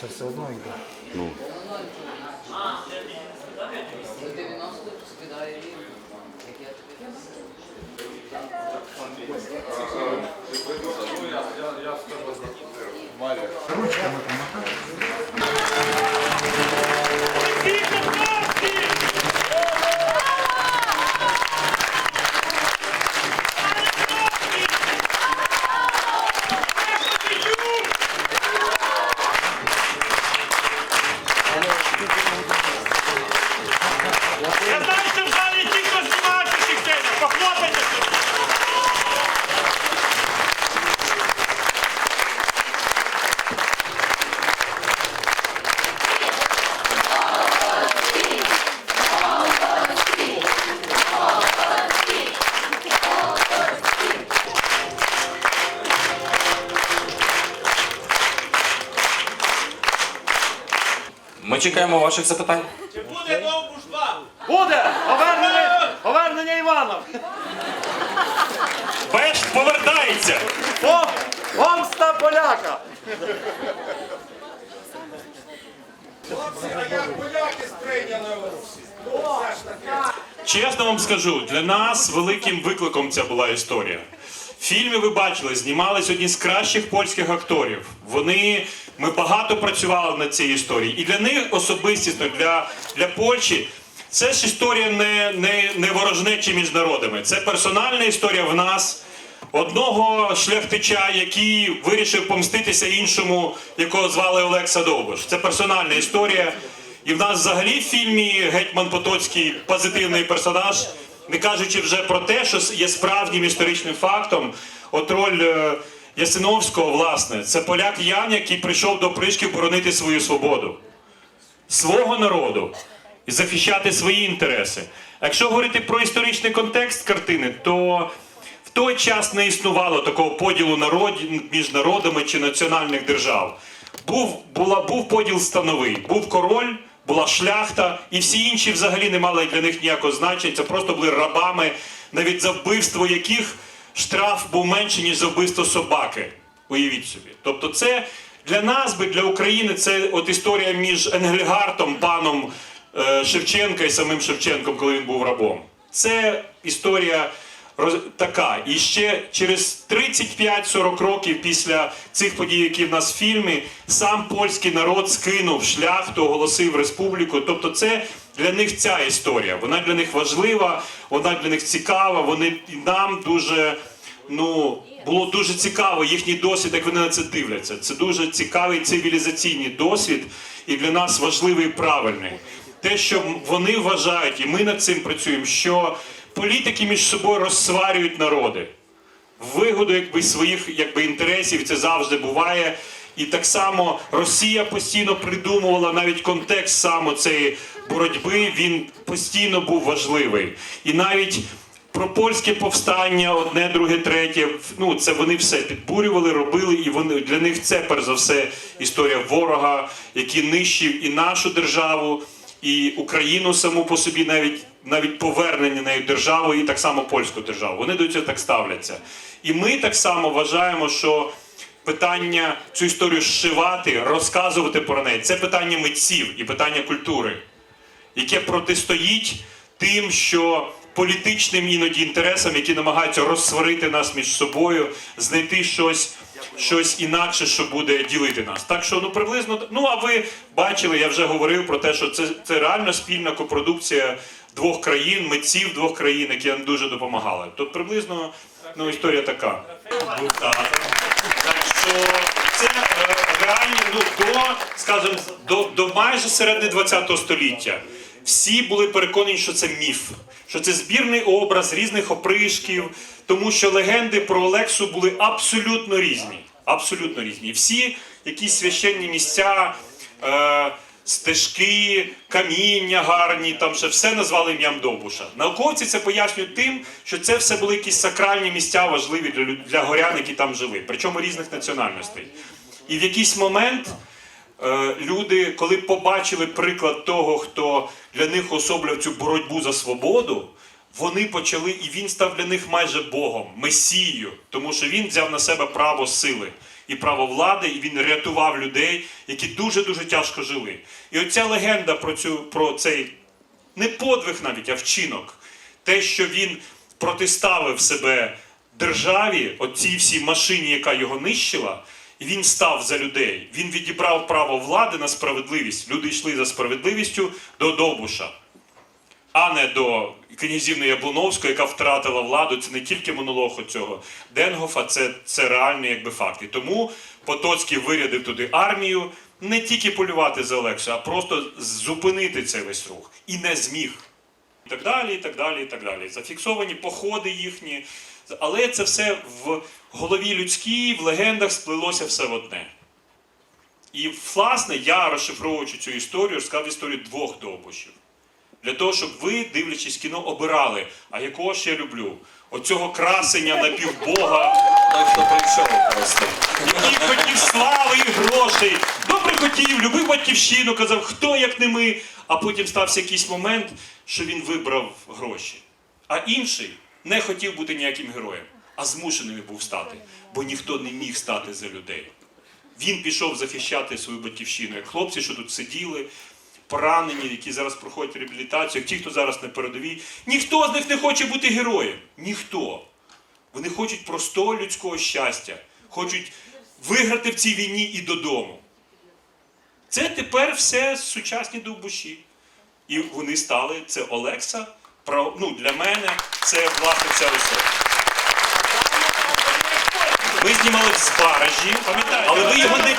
Це все одно йде. Ну, До 90 скидає рівно. Як я тобі Ручками помотати. Ми чекаємо ваших запитань. Чи буде довбушба? Буде! Повернення, повернення Іванов! Беш повертається. Пом, помста поляка! Чесно вам скажу, для нас великим викликом ця була історія. В фільмі ви бачили, знімались одні з кращих польських акторів. Вони ми багато працювали над цією історією. І для них особистісно, для, для Польщі, це ж історія не, не, не ворожнечі між народами. Це персональна історія в нас. Одного шляхтича, який вирішив помститися іншому, якого звали Олекса Довбуш. Це персональна історія. І в нас взагалі в фільмі Гетьман Потоцький позитивний персонаж, не кажучи вже про те, що є справжнім історичним фактом. От роль е, Ясиновського, власне, це поляк Ян, який прийшов до Пришків боронити свою свободу, свого народу і захищати свої інтереси. Якщо говорити про історичний контекст картини, то в той час не існувало такого поділу народів між народами чи національних держав. Був, була, був поділ становий, був король, була шляхта, і всі інші взагалі не мали для них ніякого значення. Це просто були рабами, навіть за вбивство яких штраф був менший, ніж за вбивство собаки. Уявіть собі. Тобто, це для нас би, для України, це от історія між Енгельгартом, паном е, Шевченка і самим Шевченком, коли він був рабом. Це історія. Така. І ще через 35-40 років після цих подій, які в нас в фільмі, сам польський народ скинув шляхту, оголосив республіку. Тобто, це для них ця історія. Вона для них важлива, вона для них цікава. Вони нам дуже. Ну, було дуже цікаво їхній досвід, як вони на це дивляться. Це дуже цікавий цивілізаційний досвід, і для нас важливий і правильний. Те, що вони вважають, і ми над цим працюємо, що політики між собою розсварюють народи вигоду якби своїх якби інтересів. Це завжди буває. І так само Росія постійно придумувала навіть контекст саме цієї боротьби. Він постійно був важливий. І навіть про польське повстання, одне, друге, третє. Ну це вони все підбурювали, робили, і вони для них це перш за все історія ворога, який нищив і нашу державу, і Україну саму по собі, навіть навіть повернення нею державу, і так само польську державу. Вони до цього так ставляться. І ми так само вважаємо, що питання цю історію зшивати, розказувати про неї це питання митців і питання культури яке протистоїть тим, що політичним іноді інтересам, які намагаються розсварити нас між собою, знайти щось. Щось інакше, що буде ділити нас. Так що ну приблизно ну а ви бачили, я вже говорив про те, що це, це реально спільна копродукція двох країн, митців двох країн, які нам дуже допомагали. Тут приблизно ну історія така. Так. Що це е, реально ну, до, скажімо, до, до майже середини 20 століття. Всі були переконані, що це міф, що це збірний образ різних опришків, тому що легенди про Олексу були абсолютно різні. Абсолютно різні. Всі якісь священні місця, е, стежки, каміння гарні, там ще все назвали ім'ям Довбуша. Науковці це пояснюють тим, що це все були якісь сакральні місця важливі для, для горян, які там жили, причому різних національностей. І в якийсь момент люди, коли побачили приклад того, хто для них особляв цю боротьбу за свободу, вони почали, і він став для них майже Богом, месією, тому що він взяв на себе право сили. і право влади, і він рятував людей, які дуже дуже тяжко жили. І оця легенда про цю про цей не подвиг навіть, а вчинок. Те, що він протиставив себе державі, оцій всій машині, яка його нищила, він став за людей. Він відібрав право влади на справедливість. Люди йшли за справедливістю до Довбуша, а не до князівни Яблуновської, яка втратила владу. Це не тільки монолог оцього Денгофа, це, це реальний якби факт. І тому Потоцький вирядив туди армію не тільки полювати за Олексу, а просто зупинити цей весь рух. І не зміг. І так далі, і так далі, і так далі. Зафіксовані походи їхні. Але це все в голові людській, в легендах сплилося все в одне. І, власне, я, розшифровуючи цю історію, розказав історію двох довбушів. Для того, щоб ви, дивлячись кіно, обирали, а якого ж я люблю? Оцього красення напівбога, хто прийшов просто. який хотів слави і грошей. Добре хотів, любив батьківщину, казав, хто як не ми. А потім стався якийсь момент, що він вибрав гроші. А інший не хотів бути ніяким героєм, а змушений був стати, бо ніхто не міг стати за людей. Він пішов захищати свою батьківщину, як хлопці, що тут сиділи, поранені, які зараз проходять реабілітацію, як ті, хто зараз на передовій. Ніхто з них не хоче бути героєм. Ніхто. Вони хочуть простого людського щастя, хочуть виграти в цій війні і додому. Це тепер все сучасні довбуші. І вони стали, це Олекса. Про, ну, для мене це власне ця особа. Ми знімали в Збаражі, але ви його не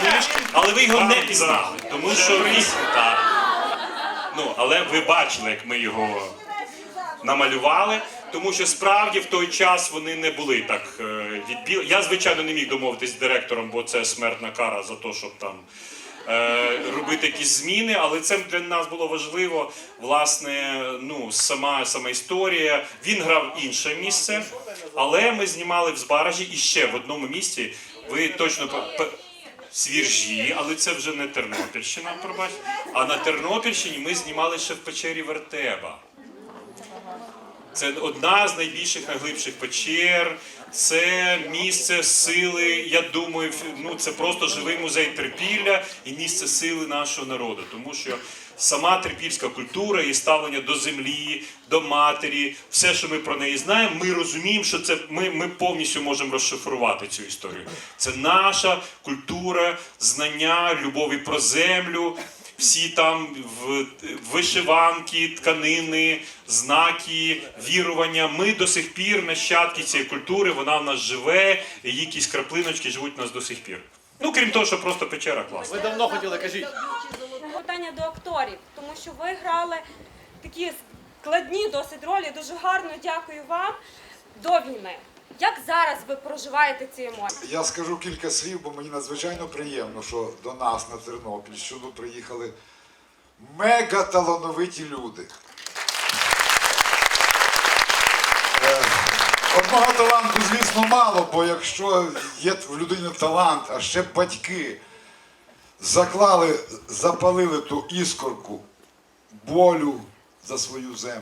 але ви його не пізнали. Тому що так. Ну, але ви бачили, як ми його намалювали. Тому що справді в той час вони не були так е, відбіл. Я, звичайно, не міг домовитись з директором, бо це смертна кара за те, щоб там робити якісь зміни. Але це для нас було важливо. Власне, ну, сама, сама історія. Він грав інше місце, але ми знімали в Збаражі і ще в одному місці. Ви точно Свіржі, але це вже не Тернопільщина, пробачте. А на Тернопільщині ми знімали ще в печері Вертеба. Це одна з найбільших найглибших печер. Це місце сили. Я думаю, ну це просто живий музей трипілля і місце сили нашого народу. Тому що сама трипільська культура і ставлення до землі, до матері, все, що ми про неї знаємо, ми розуміємо, що це ми, ми повністю можемо розшифрувати цю історію. Це наша культура, знання, любові про землю всі там в вишиванки, тканини, знаки, вірування. Ми до сих пір нащадки цієї культури, вона в нас живе, і якісь краплиночки живуть у нас до сих пір. Ну, крім того, що просто печера класна. Ви давно хотіли, кажіть. Питання до акторів, тому що ви грали такі складні досить ролі. Дуже гарно дякую вам до війни. Як зараз ви проживаєте ці емоції? Я скажу кілька слів, бо мені надзвичайно приємно, що до нас на Тернопільщину приїхали мега талановиті люди. Е, Одного таланту, звісно, мало, бо якщо є в людині талант, а ще батьки заклали, запалили ту іскорку болю за свою землю.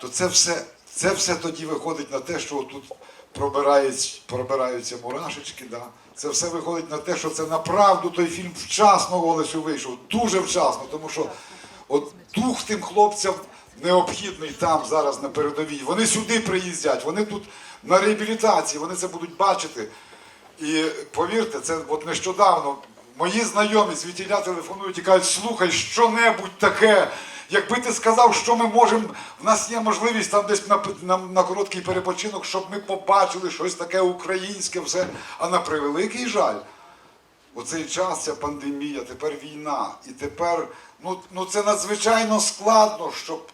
То це все, це все тоді виходить на те, що тут пробирають, пробираються мурашечки. Да? Це все виходить на те, що це направду той фільм вчасно Олесю вийшов, дуже вчасно, тому що от дух тим хлопцям необхідний там зараз на передовій. Вони сюди приїздять, вони тут на реабілітації, вони це будуть бачити. І повірте, це от нещодавно мої знайомі звідтіля телефонують і кажуть, слухай, що-небудь таке. Якби ти сказав, що ми можемо, в нас є можливість там десь на, на, на короткий перепочинок, щоб ми побачили щось таке українське, все. А на превеликий жаль, оцей час, ця пандемія, тепер війна. І тепер ну, ну це надзвичайно складно, щоб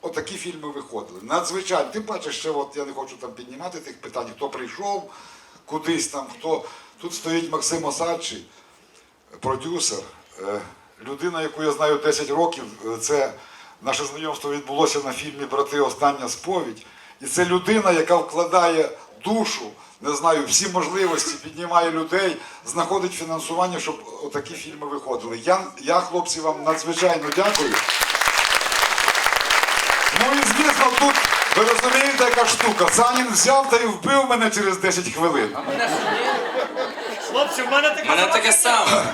отакі фільми виходили. Надзвичайно. Тим паче, ще от я не хочу там піднімати тих питань, хто прийшов кудись там, хто. Тут стоїть Максим Осадчий, продюсер, е, людина, яку я знаю 10 років. Е, Це наше знайомство відбулося на фільмі Брати Остання сповідь. І це людина, яка вкладає душу, не знаю, всі можливості, піднімає людей, знаходить фінансування, щоб отакі фільми виходили. Я, я хлопці, вам надзвичайно дякую. Ну і звісно, тут ви розумієте, яка штука. Санін взяв та й вбив мене через 10 хвилин. Хлопці, в мене таке саме.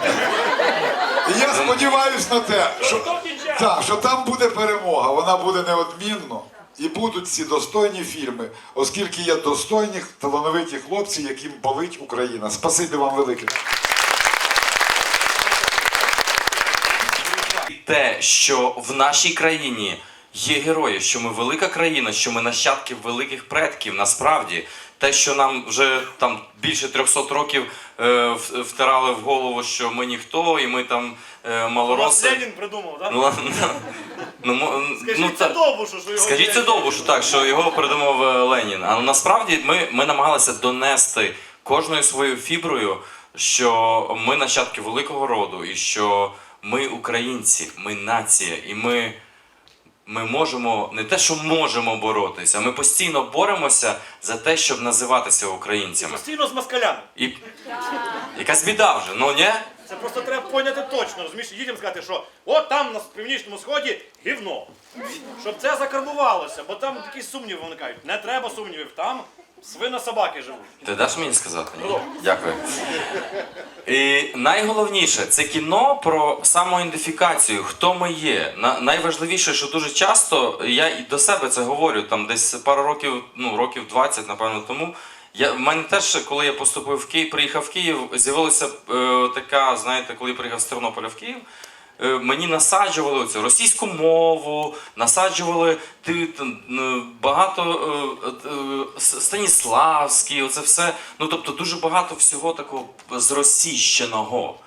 І я сподіваюся на те, що, так, що там буде перемога, вона буде неодмінно. І будуть ці достойні фільми, оскільки є достойні талановиті хлопці, яким болить Україна. Спасибі вам велике. Те, що в нашій країні є герої, що ми велика країна, що ми нащадки великих предків, насправді. Те, що нам вже там більше 300 років е, в- втирали в голову, що ми ніхто, і ми там е, Вас малороси. Ленін придумав, так? Ну, ладно, ну, мо- Скажіть ну, це та- Довбушу, що його... Скажіть це Довбушу, так, що його придумав е, Ленін. А насправді ми, ми намагалися донести кожною своєю фіброю, що ми нащадки великого роду, і що ми українці, ми нація, і ми, ми можемо не те, що можемо боротися, ми постійно боремося за те, щоб називатися українцями. Постійно з москалями. І якась біда вже, ну ні? Це просто треба поняти точно, розумієш, дітям сказати, що от там на північному сході гівно. Щоб це закарбувалося, бо там такі сумніви виникають. Не треба сумнівів, там свино собаки живуть. Ти даш мені сказати? Ні? Дякую. І найголовніше це кіно про самоідентифікацію, хто ми є. На, найважливіше, що дуже часто я і до себе це говорю, там десь пару років, ну років 20, напевно, тому. Я, в мене теж, коли я поступив в Київ, приїхав в Київ, з'явилася е, така, знаєте, коли я приїхав з Тернополя в Київ, мені насаджували цю російську мову, насаджували ти, багато е, е, Станіславський, оце все. Ну тобто дуже багато всього такого зросійщеного.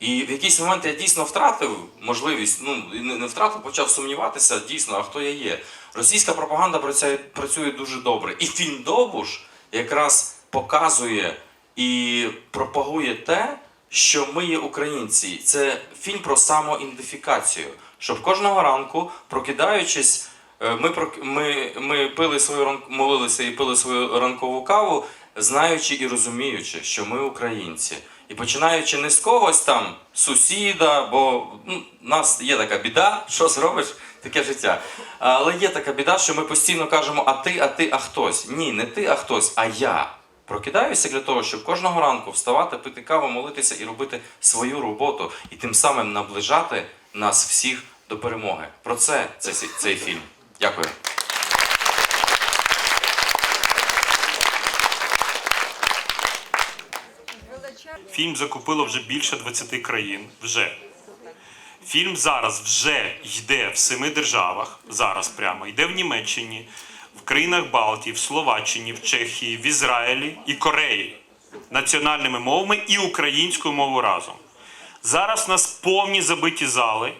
І в якийсь момент я дійсно втратив можливість, ну не втратив, почав сумніватися дійсно, а хто я є. Російська пропаганда працює, працює дуже добре. І фільм Довбуш якраз показує і пропагує те, що ми є українці. Це фільм про самоідентифікацію. Щоб кожного ранку, прокидаючись, е, ми, ми, ми пили свою молилися і пили свою ранкову каву, знаючи і розуміючи, що ми українці. І починаючи не з когось там сусіда, бо ну, нас є така біда, що зробиш, таке життя. Але є така біда, що ми постійно кажемо, а ти, а ти, а хтось. Ні, не ти, а хтось, а я. Прокидаюся для того, щоб кожного ранку вставати, пити каву, молитися і робити свою роботу, і тим самим наближати нас всіх до перемоги. Про це цей, цей фільм. Дякую. Фільм закупило вже більше 20 країн. Вже. Фільм зараз вже йде в семи державах. Зараз прямо йде в Німеччині, в країнах Балтії, в Словаччині, в Чехії, в Ізраїлі і Кореї національними мовами і українською мовою разом. Зараз у нас повні забиті зали.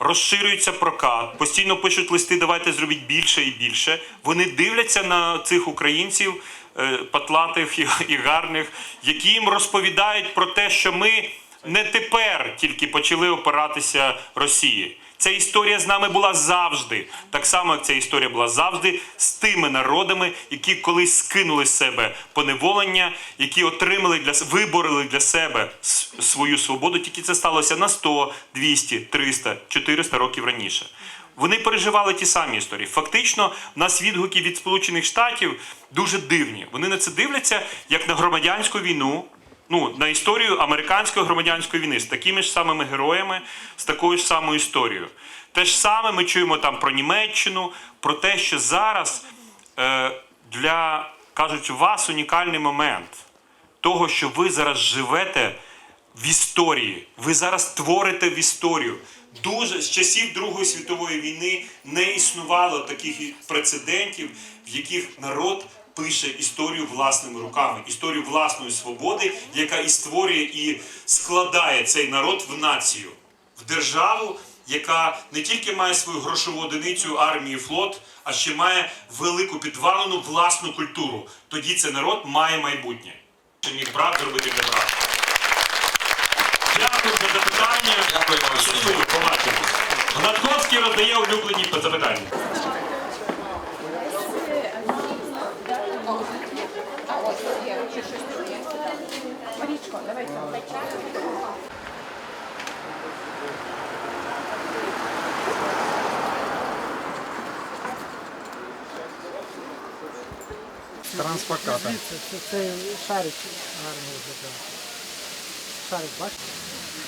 Розширюється прокат, постійно пишуть листи, давайте зробіть більше і більше. Вони дивляться на цих українців е, патлатих і, і гарних, які їм розповідають про те, що ми не тепер тільки почали опиратися Росії. Ця історія з нами була завжди. Так само, як ця історія була завжди з тими народами, які колись скинули з себе поневолення, які отримали для виборили для себе свою свободу. Тільки це сталося на 100, 200, 300, 400 років раніше. Вони переживали ті самі історії. Фактично, в нас відгуки від Сполучених Штатів дуже дивні. Вони на це дивляться як на громадянську війну, ну, на історію американської громадянської війни з такими ж самими героями, з такою ж самою історією. Те ж саме ми чуємо там про Німеччину, про те, що зараз е, для кажуть, у вас унікальний момент того, що ви зараз живете в історії. Ви зараз творите в історію. Дуже з часів Другої світової війни не існувало таких прецедентів, в яких народ пише історію власними руками, історію власної свободи, яка і створює і складає цей народ в націю, в державу, яка не тільки має свою грошову одиницю армію, флот, а ще має велику підвалену власну культуру. Тоді цей народ має майбутнє. Що міг брат зробити для брата. Дякую за запитання. Дякую вам. Побачимось. Гладковський роздає улюблені запитання. Транспоката. Це, це шарик гарний виглядає. шарик, бачите?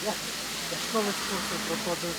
Я, я школи курси проходив.